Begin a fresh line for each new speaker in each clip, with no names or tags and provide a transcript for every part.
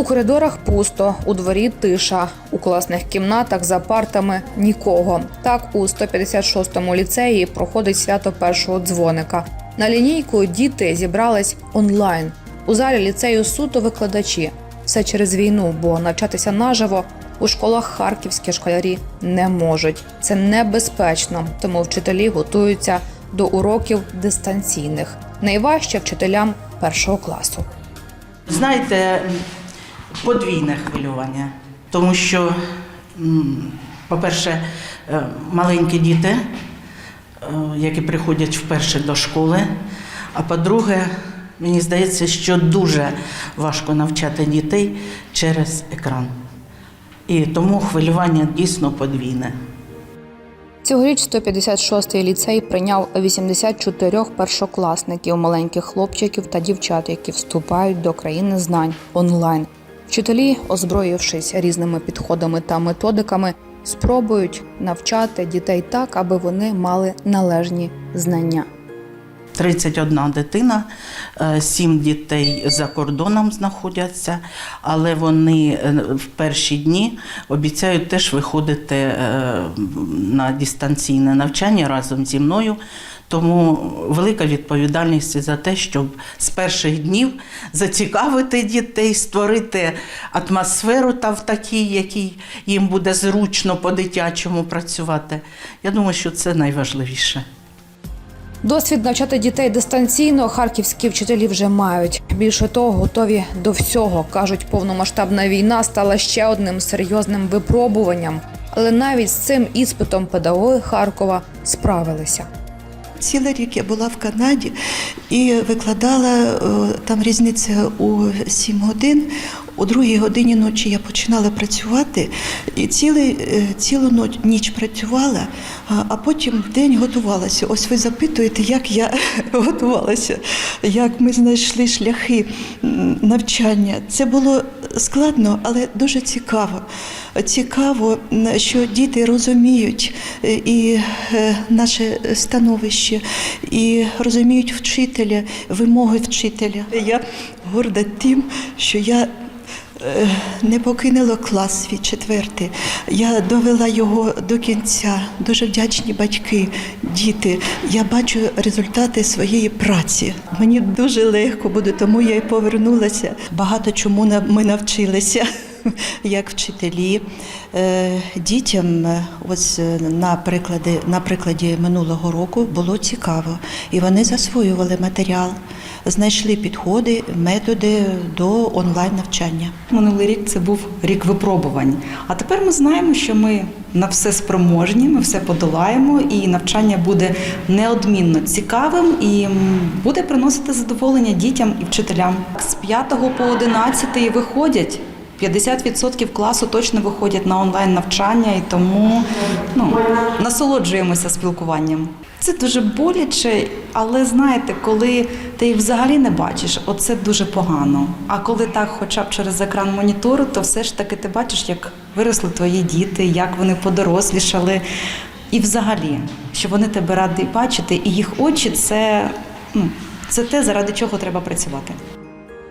У коридорах пусто, у дворі тиша, у класних кімнатах за партами нікого. Так у 156-му ліцеї проходить свято першого дзвоника. На лінійку діти зібрались онлайн. У залі ліцею суто викладачі. Все через війну, бо навчатися наживо у школах харківські школярі не можуть. Це небезпечно, тому вчителі готуються до уроків дистанційних. Найважче вчителям першого класу.
Знаєте, подвійне хвилювання, тому що, по-перше, е, маленькі діти, е, які приходять вперше до школи. А по-друге, мені здається, що дуже важко навчати дітей через екран. І тому хвилювання дійсно подвійне.
Цьогоріч 156-й ліцей прийняв 84 першокласників, маленьких хлопчиків та дівчат, які вступають до країни знань онлайн. Вчителі, озброївшись різними підходами та методиками, спробують навчати дітей так, аби вони мали належні знання.
31 дитина, 7 дітей за кордоном знаходяться, але вони е, в перші дні обіцяють теж виходити е, на дистанційне навчання разом зі мною. Тому велика відповідальність за те, щоб з перших днів зацікавити дітей, створити атмосферу та в такій, якій їм буде зручно по-дитячому працювати. Я думаю, що це найважливіше.
Досвід навчати дітей дистанційно харківські вчителі вже мають. Більше того, готові до всього. кажуть, повномасштабна війна стала ще одним серйозним випробуванням. Але навіть з цим іспитом педагоги Харкова справилися.
Цілий рік я була в Канаді і викладала е, там різниця у 7 годин. У другій годині ночі я починала працювати і цілий, е, цілу ніч працювала, а- потім день готувалася. Ось ви запитуєте, як я готувалася, як ми знайшли шляхи навчання. Це було складно, але дуже цікаво. Цікаво, що діти розуміють е, і е, наше становище, і розуміють вчителя, вимоги вчителя. Я горда тим, що я е, не покинула клас свій четвертий. Я довела його до кінця. Дуже вдячні батьки, діти. Я бачу результати своєї праці. Мені дуже легко буде, тому я і повернулася. Багато чому ми навчилися. Як вчителі Е, дітям, е, ось е, на прикладі, на прикладі минулого року було цікаво, і вони засвоювали матеріал, знайшли підходи, методи до онлайн навчання.
Минулий рік це був рік випробувань. А тепер ми знаємо, що ми на все спроможні, ми все подолаємо, і навчання буде неодмінно цікавим і буде приносити задоволення дітям і вчителям. З 5 по 11 виходять. 50% класу точно виходять на онлайн навчання, і тому ну, насолоджуємося спілкуванням. Це дуже боляче, але знаєте, коли ти їх взагалі не бачиш, оце дуже погано. А коли так, хоча б через екран монітору, то все ж таки ти бачиш, як виросли твої діти, як вони подорослішали. І взагалі, що вони тебе раді бачити, і їх очі це, ну, це те, заради чого треба працювати.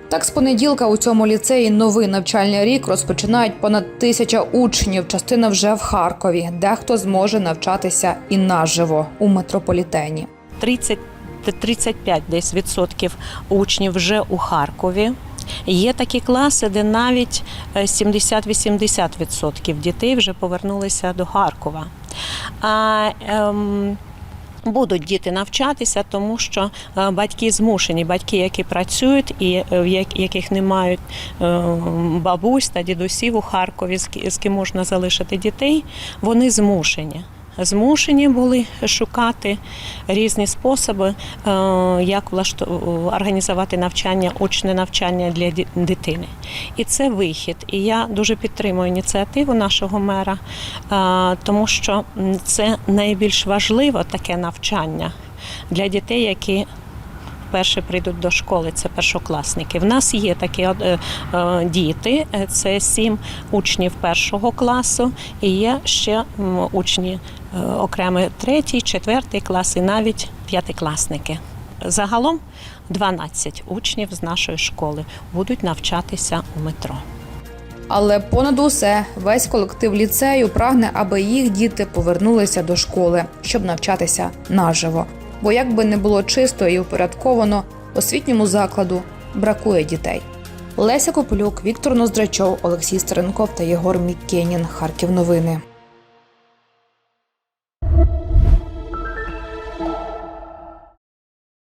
Так, з понеділка у цьому ліцеї новий навчальний рік розпочинають понад тисяча учнів. Частина вже в Харкові. Дехто зможе навчатися і наживо у метрополітені.
30 35 десь відсотків учнів вже у Харкові. Є такі класи, де навіть е, 70-80 відсотків дітей вже повернулися до Харкова. А, ем, Будуть діти навчатися, тому що е, батьки змушені, батьки, які працюють і е, в яких не мають е, бабусь та дідусів у Харкові, з ким можна залишити дітей, вони змушені. Змушені були шукати різні способи, е, як організувати навчання, очне навчання для дитини. І це вихід. І я дуже підтримую ініціативу нашого мера, е, тому що це найбільш важливе таке навчання для дітей, які вперше прийдуть до школи, це першокласники. В нас є такі е, е, діти, е, це сім учнів першого класу, і є ще м, учні е, окремі третій, четвертий клас і навіть п'ятикласники. Загалом 12 учнів з нашої школи будуть навчатися у метро.
Але понад усе весь колектив ліцею прагне, аби їх діти повернулися до школи, щоб навчатися наживо. Бо як би не було чисто і упорядковано, освітньому закладу бракує дітей. Леся Кополюк, Віктор Ноздрачов, Олексій Стеренков та Єгор Міккенін. Харків новини.